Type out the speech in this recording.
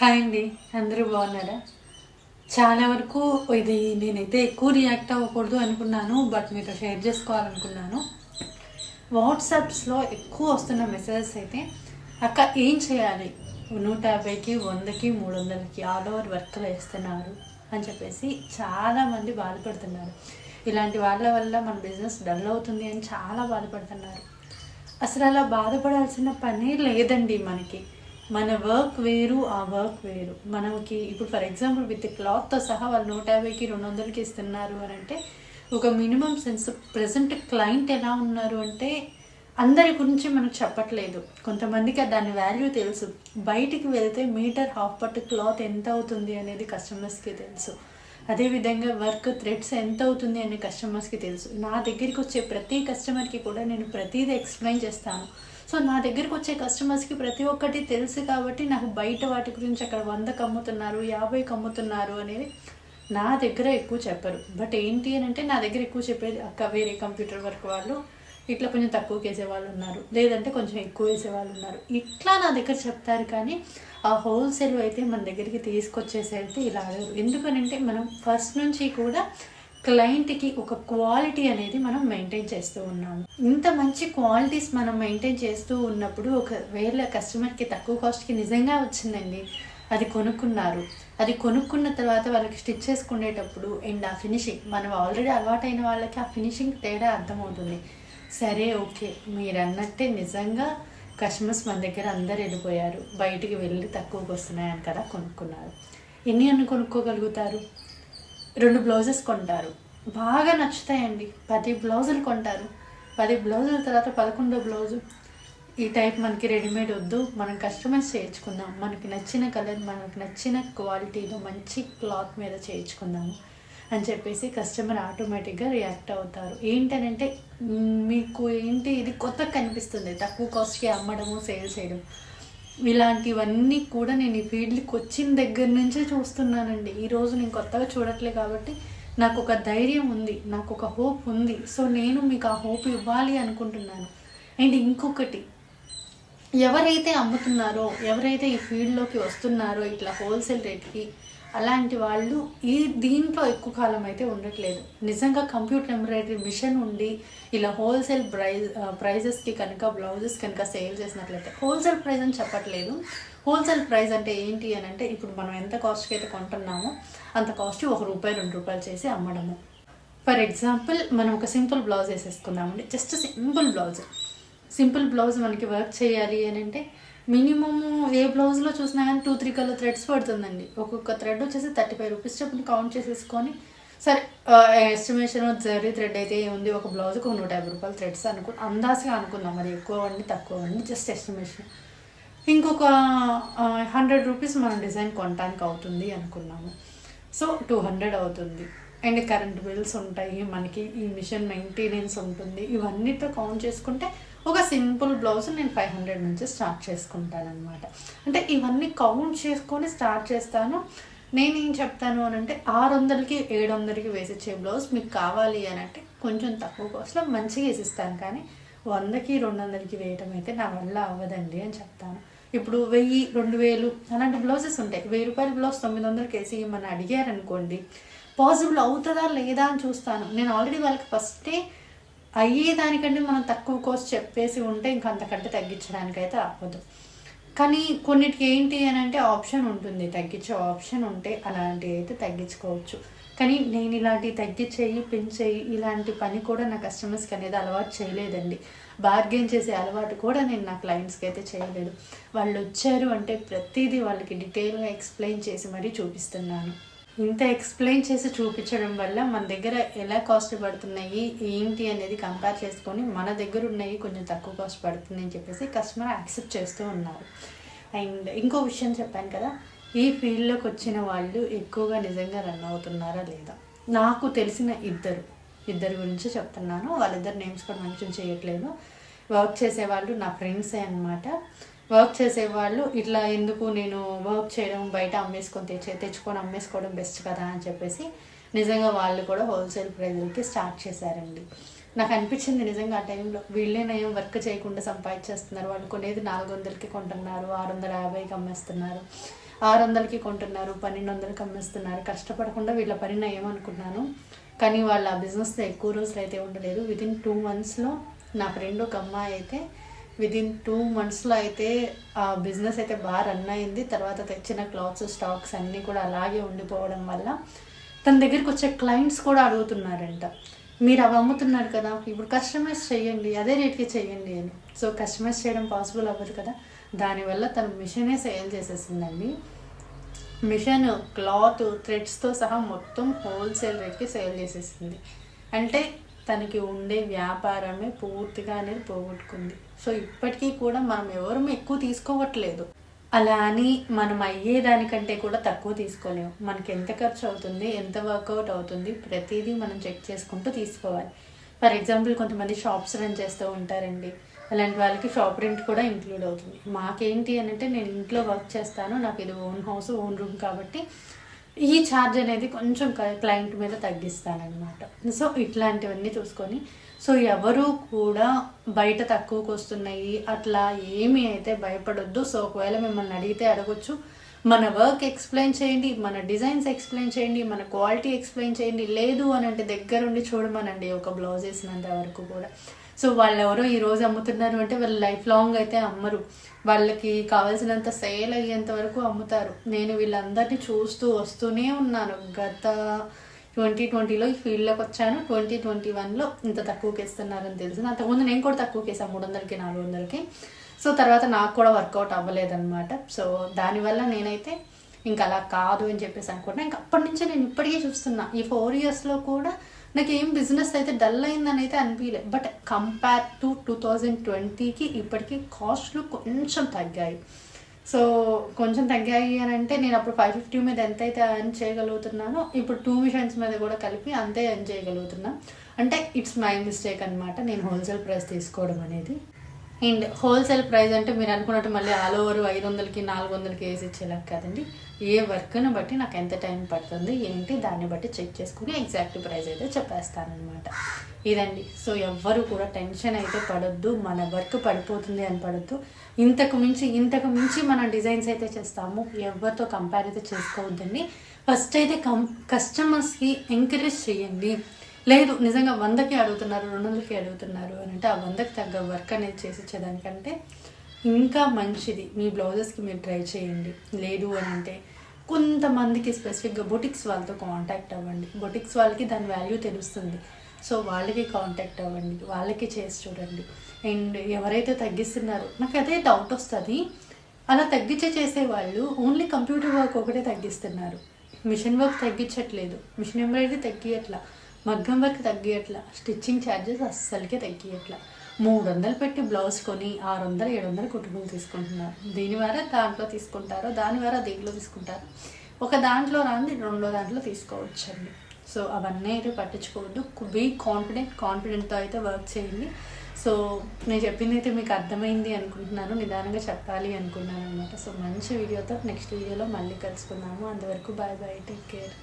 Hi అండి అందరూ బాగున్నారా? చాలా వరకు ఇది నేనైతే ఎక్కువ రియాక్ట్ అవ్వకూడదు అనుకున్నాను బట్ మీతో షేర్ చేసుకోవాలనుకున్నాను. వాట్సాప్స్లో ఎక్కువ వస్తున్న మెసేజెస్ అయితే అక్క ఏం చేయాలి? నూట యాభైకి వందకి మూడు వందలకి ఆల్ ఓవర్ వర్క్లు వేస్తున్నారు అని చెప్పేసి చాలామంది బాధపడుతున్నారు. ఇలాంటి వాళ్ళ వల్ల మన బిజినెస్ డల్ అవుతుంది అని చాలా బాధపడుతున్నారు. అసలు అలా బాధపడాల్సిన పని లేదండి మనకి. మన వర్క్ వేరు ఆ వర్క్ వేరు. మనకి ఇప్పుడు ఫర్ ఎగ్జాంపుల్ విత్ క్లాత్తో సహా వాళ్ళు నూట యాభైకి రెండు వందలకి ఇస్తున్నారు అని అంటే ఒక మినిమం సెన్స్ ప్రజెంట్ క్లయింట్ ఎలా ఉన్నారు అంటే అందరి గురించి మనకు చెప్పట్లేదు. కొంతమందికి దాని వాల్యూ తెలుసు. బయటికి వెళ్తే మీటర్ హాఫ్ పట్టు క్లాత్ ఎంత అవుతుంది అనేది కస్టమర్స్కి తెలుసు. అదేవిధంగా వర్క్ థ్రెడ్స్ ఎంత అవుతుంది అనే కస్టమర్స్కి తెలుసు. నా దగ్గరికి వచ్చే ప్రతి కస్టమర్కి కూడా నేను ప్రతిదీ ఎక్స్ప్లెయిన్ చేస్తాను. సో నా దగ్గరికి వచ్చే కస్టమర్స్కి ప్రతి ఒక్కటి తెలుసు కాబట్టి నాకు బయట వాటి గురించి అక్కడ వందకు అమ్ముతున్నారు యాభైకి అమ్ముతున్నారు అనేది నా దగ్గర ఎక్కువ చెప్పరు. బట్ ఏంటి అని అంటే నా దగ్గర ఎక్కువ చెప్పేది అక్క వేరే కంప్యూటర్ వర్క్ వాళ్ళు ఇట్లా కొంచెం తక్కువకి వేసేవాళ్ళు ఉన్నారు లేదంటే కొంచెం ఎక్కువ వేసే వాళ్ళు ఉన్నారు. ఇట్లా నా దగ్గర చెప్తారు కానీ ఆ హోల్సేల్ అయితే మన దగ్గరికి తీసుకొచ్చేసరికి ఇలా అడగరు ఎందుకనంటే మనం ఫస్ట్ నుంచి కూడా క్లయింట్కి ఒక క్వాలిటీ అనేది మనం మెయింటైన్ చేస్తూ ఉన్నాము. ఇంత మంచి క్వాలిటీస్ మనం మెయింటైన్ చేస్తూ ఉన్నప్పుడు ఒకవేళ కస్టమర్కి తక్కువ కాస్ట్కి నిజంగా వచ్చిందండి. అది కొనుక్కున్నారు. అది కొనుక్కున్న తర్వాత వాళ్ళకి స్టిచ్ చేసుకునేటప్పుడు అండ్ ఆ ఫినిషింగ్ మనం ఆల్రెడీ అలవాటైన వాళ్ళకి ఆ ఫినిషింగ్ తేడా అర్థమవుతుంది. సరే ఓకే. మీరు అన్నట్టే నిజంగా కస్టమర్స్ మన దగ్గర అందరు వెళ్ళిపోయారు. బయటికి వెళ్ళి తక్కువకి వస్తున్నాయని కదా కొనుక్కున్నారు. ఎన్ని అన్ని కొనుక్కోగలుగుతారు? రెండు బ్లౌజెస్ కొంటారు. బాగా నచ్చుతాయండి. పది బ్లౌజులు కొంటారు. పది బ్లౌజుల తర్వాత పదకొండో బ్లౌజు. ఈ టైప్ మనకి రెడీమేడ్ వద్దు. మనం కస్టమైజ్ చేయించుకుందాం. మనకి నచ్చిన కలర్ మనకి నచ్చిన క్వాలిటీలో మంచి క్లాత్ మీద చేయించుకుందాము అని చెప్పేసి కస్టమర్ ఆటోమేటిక్గా రియాక్ట్ అవుతారు. ఏంటనంటే మీకు ఏంటి ఇది కొత్త కనిపిస్తుంది. తక్కువ కాస్ట్కి అమ్మడము సేల్ చేయడం. ఇలాంటివన్నీ కూడా నేను ఈ ఫీల్డ్కి వచ్చిన దగ్గర నుంచే చూస్తున్నానండి. ఈరోజు నేను కొత్తగా చూడట్లే కాబట్టి నాకు ఒక ధైర్యం ఉంది నాకు ఒక హోప్ ఉంది. సో నేను మీకు ఆ హోప్ ఇవ్వాలి అనుకుంటున్నాను. అండ్ ఇంకొకటి ఎవరైతే అమ్ముతున్నారో ఎవరైతే ఈ ఫీల్డ్లోకి వస్తున్నారో ఇట్లా హోల్సేల్ రేట్కి అలాంటి వాళ్ళు ఈ దీంట్లో ఎక్కువ కాలం అయితే ఉండట్లేదు. నిజంగా కంప్యూటర్ ఎంబ్రాయిడరీ మిషన్ ఉండి ఇలా హోల్సేల్ ప్రైజ్ ప్రైజెస్కి కనుక బ్లౌజెస్ కనుక సేల్ చేసినట్లయితే హోల్సేల్ ప్రైస్ అని చెప్పట్లేదు. హోల్సేల్ ప్రైస్ అంటే ఏంటి అని అంటే ఇప్పుడు మనం ఎంత కాస్ట్కి అయితే కొంటున్నామో అంత కాస్ట్ ఒక రూపాయి రెండు రూపాయలు చేసి అమ్మడము. ఫర్ ఎగ్జాంపుల్ మనం ఒక simple blouse వేసేసుకుందామండి. Just simple blouse. Simple blouse మనకి వర్క్ చేయాలి అని అంటే మినిమమ్ ఏ బ్లౌజ్లో చూసినా కానీ టూ త్రీ కలర్ థ్రెడ్స్ పడుతుందండి. ఒక్కొక్క థ్రెడ్ వచ్చేసి థర్టీ ఫైవ్ రూపీస్ చెప్పిన కౌంట్ చేసేసుకొని సరే ఎస్టిమేషన్ జరీ థ్రెడ్ అయితే ఏముంది? ఒక బ్లౌజ్కి ఒక నూట యాభై రూపాయలు థ్రెడ్స్ అనుకు అందాజగా అనుకుందాం. మరి ఎక్కువ అండి తక్కువ అండి జస్ట్ ఎస్టిమేషన్ ఇంకొక హండ్రెడ్ రూపీస్ మనం డిజైన్ కొనడానికి అవుతుంది అనుకున్నాము. సో టూ హండ్రెడ్ అవుతుంది. అండ్ కరెంట్ బిల్స్ ఉంటాయి. మనకి ఈ మిషన్ మెయింటెనెన్స్ ఉంటుంది. ఇవన్నిటితో కౌంట్ చేసుకుంటే ఒక సింపుల్ బ్లౌజ్ నేను ఫైవ్ హండ్రెడ్ నుంచి స్టార్ట్ చేసుకుంటాను అనమాట అంటే ఇవన్నీ కౌంట్ చేసుకొని స్టార్ట్ చేస్తాను. నేనేం చెప్తాను అని అంటే ఆరు వందలకి ఏడు వందలకి వేసిచ్చే బ్లౌజ్ మీకు కావాలి అని అంటే కొంచెం తక్కువ కాస్ట్లో మంచిగా వేసిస్తాను. కానీ వందకి రెండు వందలకి వేయటం అయితే నా వల్ల అవ్వదండి అని చెప్తాను. ఇప్పుడు వెయ్యి రెండు వేలు అలాంటి బ్లౌజెస్ ఉంటాయి. వెయ్యి రూపాయల బ్లౌజ్ తొమ్మిది వందలకి వేసి మన అడిగారనుకోండి పాసిబుల్ అవుతుందా లేదా అని చూస్తాను. నేను ఆల్రెడీ వాళ్ళకి ఫస్టే అయ్యేదానికంటే మనం తక్కువ కాస్ట్ చెప్పేసి ఉంటే ఇంక అంతకంటే తగ్గించడానికైతే అవ్వదు. కానీ కొన్నిటికి ఏంటి అని అంటే ఆప్షన్ ఉంటుంది. తగ్గించే ఆప్షన్ ఉంటే అలాంటివి అయితే తగ్గించుకోవచ్చు. కానీ నేను ఇలాంటివి తగ్గించేయి పెంచేయి ఇలాంటి పని కూడా నా కస్టమర్స్కి అనేది అలవాటు చేయలేదండి. బార్గెన్ చేసే అలవాటు కూడా నేను నా క్లయింట్స్కి అయితే చేయలేదు. వాళ్ళు వచ్చారు అంటే ప్రతిదీ వాళ్ళకి డీటెయిల్గా ఎక్స్ప్లెయిన్ చేసి మరీ చూపిస్తున్నాను. ఇంత ఎక్స్ప్లెయిన్ చేసి చూపించడం వల్ల మన దగ్గర ఎలా కాస్ట్ పడుతున్నాయి ఏంటి అనేది కంపేర్ చేసుకొని మన దగ్గర ఉన్నాయి కొంచెం తక్కువ కాస్ట్ పడుతుంది అని చెప్పేసి కస్టమర్ యాక్సెప్ట్ చేస్తూ ఉన్నారు. అండ్ ఇంకో విషయం చెప్పాను కదా ఈ ఫీల్డ్లోకి వచ్చిన వాళ్ళు ఎక్కువగా నిజంగా రన్ అవుతున్నారా లేదా? నాకు తెలిసిన ఇద్దరు ఇద్దరు గురించి చెప్తున్నాను. వాళ్ళిద్దరు నేమ్స్ కూడా మెన్షన్ చేయట్లేదు. వర్క్ చేసేవాళ్ళు నా ఫ్రెండ్సే అనమాట వర్క్ చేసేవాళ్ళు ఇట్లా ఎందుకు నేను వర్క్ చేయడం బయట అమ్మేసుకొని తెచ్చే తెచ్చుకొని అమ్మేసుకోవడం బెస్ట్ కదా అని చెప్పేసి నిజంగా వాళ్ళు కూడా హోల్సేల్ ప్రైజులకి స్టార్ట్ చేశారండి. నాకు అనిపించింది నిజంగా ఆ టైంలో వీళ్ళేనేం వర్క్ చేయకుండా సంపాదించేస్తున్నారు. వాళ్ళు కొనేది నాలుగు వందలకి కొంటున్నారు ఆరు వందల యాభైకి అమ్మేస్తున్నారు ఆరు వందలకి కొంటున్నారు పన్నెండు వందలకి అమ్మేస్తున్నారు. కష్టపడకుండా వీళ్ళ పని ఏమనుకున్నాను కానీ వాళ్ళ ఆ బిజినెస్లో ఎక్కువ రోజులు అయితే ఉండలేదు. విదిన్ టూ మంత్స్లో నా ఫ్రెండ్ ఒక అమ్మాయి అయితే విదిన్ టూ మంత్స్లో అయితే ఆ బిజినెస్ అయితే బాగా రన్ అయింది. తర్వాత తెచ్చిన క్లాత్స్ స్టాక్స్ అన్నీ కూడా అలాగే ఉండిపోవడం వల్ల తన దగ్గరికి వచ్చే క్లయింట్స్ కూడా అడుగుతున్నారంట. మీరు అవి అమ్ముతున్నారు కదా ఇప్పుడు కస్టమైజ్ చేయండి అదే రేట్కి చేయండి అని. సో కస్టమైజ్ చేయడం పాసిబుల్ అవ్వదు కదా. దానివల్ల తన మిషనే సేల్ చేసేసిందండి. మిషన్ క్లాత్ థ్రెడ్స్తో సహా మొత్తం హోల్సేల్ రేట్కి సేల్ చేసేసింది. అంటే తనకి ఉండే వ్యాపారమే పూర్తిగా అనేది పోగొట్టుకుంది. సో ఇప్పటికీ కూడా మనం ఎవరు ఎక్కువ తీసుకోవట్లేదు. అలా అని మనం అయ్యేదానికంటే కూడా తక్కువ తీసుకోలేము. మనకి ఎంత ఖర్చు అవుతుంది ఎంత వర్కౌట్ అవుతుంది ప్రతిదీ మనం చెక్ చేసుకుంటూ తీసుకోవాలి. ఫర్ ఎగ్జాంపుల్ కొంతమంది షాప్స్ రన్ చేస్తూ ఉంటారండి. అలాంటి వాళ్ళకి షాప్ రెంట్ కూడా ఇంక్లూడ్ అవుతుంది. మాకేంటి అని అంటే నేను ఇంట్లో వర్క్ చేస్తాను నాకు ఇది ఓన్ హౌస్ ఓన్ రూమ్ కాబట్టి ఈ ఛార్జ్ అనేది కొంచెం క్లయింట్ మీద తగ్గిస్తానమాట సో ఇట్లాంటివన్నీ చూసుకొని సో ఎవరు కూడా బయట తక్కువకు వస్తున్నాయి అట్లా ఏమీ అయితే భయపడొద్దు. సో ఒకవేళ మిమ్మల్ని అడిగితే అడగొచ్చు. మన వర్క్ ఎక్స్ప్లెయిన్ చేయండి మన డిజైన్స్ ఎక్స్ప్లెయిన్ చేయండి మన క్వాలిటీ ఎక్స్ప్లెయిన్ చేయండి. లేదు అని అంటే దగ్గరుండి చూడమనండి ఒక బ్లౌజ్ వేసినంత వరకు కూడా. సో వాళ్ళు ఎవరో ఈ రోజు అమ్ముతున్నారు అంటే వాళ్ళు లైఫ్ లాంగ్ అయితే అమ్మరు. వాళ్ళకి కావాల్సినంత సేల్ అయ్యేంత వరకు అమ్ముతారు. నేను వీళ్ళందరినీ చూస్తూ వస్తూనే ఉన్నాను. గత ట్వంటీ ట్వంటీలో ఈ ఫీల్డ్లోకి వచ్చాను. ట్వంటీ ట్వంటీ వన్లో ఇంత తక్కువకి ఇస్తున్నారని తెలిసింది. అంతకుముందు నేను కూడా తక్కువకి వేసాను మూడు వందలకి నాలుగు వందలకి సో తర్వాత నాకు కూడా వర్కౌట్ అవ్వలేదన్నమాట. సో దానివల్ల నేనైతే ఇంకా అలా కాదు అని చెప్పేసి అనుకుంటున్నా. ఇంకా అప్పటి నుంచే నేను ఇప్పటికీ చూస్తున్నా. ఈ ఫోర్ ఇయర్స్లో కూడా నాకు ఏం బిజినెస్ అయితే డల్ అయిందని అయితే అనిపించలేదు but compare to two thousand ట్వంటీకి ఇప్పటికీ కాస్ట్లు కొంచెం తగ్గాయి. సో కొంచెం తగ్గాయి అని అంటే నేను అప్పుడు ఫైవ్ ఫిఫ్టీ మీద ఎంత అయితే ఎర్న్ చేయగలుగుతున్నానో ఇప్పుడు టూ మిషన్స్ మీద కూడా కలిపి అంతే ఎర్న్ చేయగలుగుతున్నా. అంటే ఇట్స్ మై మిస్టేక్ అనమాట నేను హోల్సేల్ ప్రైస్ తీసుకోవడం అనేది. అండ్ హోల్సేల్ ప్రైస్ అంటే మీరు అనుకున్నట్టు మళ్ళీ ఆల్ ఓవర్ ఐదు వందలకి నాలుగు వందలకి వేసి ఇచ్చేలా కాదండి. ఏ వర్క్ను బట్టి నాకు ఎంత టైం పడుతుంది ఏంటి దాన్ని బట్టి చెక్ చేసుకుని ఎగ్జాక్ట్ ప్రైస్ అయితే చెప్పేస్తానమాట ఇదండి. సో ఎవ్వరు కూడా టెన్షన్ అయితే పడొద్దు మన వర్క్ పడిపోతుంది అని పడొద్దు. ఇంతకు మించి ఇంతకు మించి మనం డిజైన్స్ అయితే చేస్తాము ఎవరితో కంపేర్ అయితే చేసుకోవద్దండి. ఫస్ట్ అయితే కం కస్టమర్స్కి ఎంకరేజ్ చేయండి. లేదు నిజంగా వందకి అడుగుతున్నారు రెండు వందలకి అడుగుతున్నారు అని అంటే ఆ వందకి తగ్గ వర్క్ అనేది చేసి ఇచ్చేదానికంటే ఇంకా మంచిది. మీ బ్లౌజెస్కి మీరు ట్రై చేయండి. లేదు అని అంటే కొంతమందికి స్పెసిఫిక్గా బొటిక్స్ వాళ్ళతో కాంటాక్ట్ అవ్వండి. బొటిక్స్ వాళ్ళకి దాని వాల్యూ తెలుస్తుంది. సో వాళ్ళకి కాంటాక్ట్ అవ్వండి. వాళ్ళకి చేసి చూడండి. అండ్ ఎవరైతే తగ్గిస్తున్నారో నాకు అదే డౌట్ వస్తుంది. అలా తగ్గించే చేసేవాళ్ళు ఓన్లీ కంప్యూటర్ వర్క్ ఒకటే తగ్గిస్తున్నారు. మిషన్ వర్క్ తగ్గించట్లేదు. మిషన్ ఎంబ్రాయిడరీ తగ్గియట్లా. మగ్గం వర్క్ తగ్గియట్లా స్టిచ్చింగ్ ఛార్జెస్ అస్సలకే తగ్గియట్లా మూడు వందలు పెట్టి బ్లౌజ్ కొని ఆరు వందలు ఏడు వందలు కుటుంబం తీసుకుంటున్నారు. దీని వారా దాంట్లో తీసుకుంటారు దాని వారా దీంట్లో తీసుకుంటారు. ఒక దాంట్లో రాంది రెండో దాంట్లో తీసుకోవచ్చండి. సో అవన్నీ అయితే పట్టించుకోవద్దు. బీ కాన్ఫిడెంట్ కాన్ఫిడెంట్తో అయితే వర్క్ చేయండి. సో నేను చెప్పింది అయితే మీకు అర్థమైంది అనుకుంటున్నాను నిదానంగా చెప్పాలి అనుకున్నాను అనమాట సో మంచి వీడియోతో నెక్స్ట్ వీడియోలో మళ్ళీ కలుసుకుందాము. అంతవరకు బాయ్ బాయ్ టేక్ కేర్.